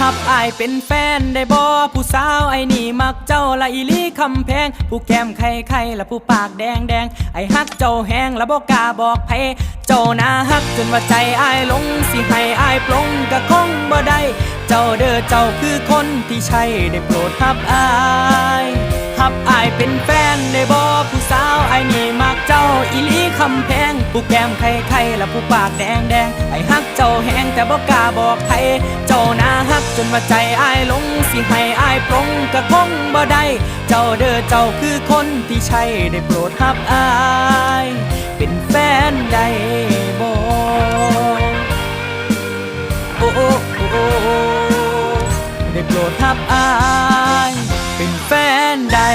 หับอายเป็นแฟนได้บ่ผู้สาวไอ้นี่มักเจ้าละอีลีคำแพง ผู้แก้มไข่ไข่ละผู้ปากแดงแดงไอ้ฮักเจ้าแหงละบ่กล้าบอกไผเจ้าน่าฮักจนว่าใจอายหลงสิให้อายปลงก็คงบ่ได้เจ้าเด้อเจ้าคือคนที่ใช่ได้โปรดหับอายหับอายเป็นแฟนได้บ่ผู้สาวไอ้นี่มักเจ้าอีลีคำแพง ผู้แก้มไข่ไข่ละผู้ปากแดงแดงไอ้ฮักเจ้าแหงแต่บ่กล้าบอกไผเจ้าน่าฮ ว่าใจอายลงสิให้อายปรงกะคงบ่ได้ เจ้าเด้อเจ้าคือคนที่ใช่ได้โปรดฮับอาย เป็นแฟนได้บ่โอ้ได้โปรดฮับอาย เป็นแฟนได้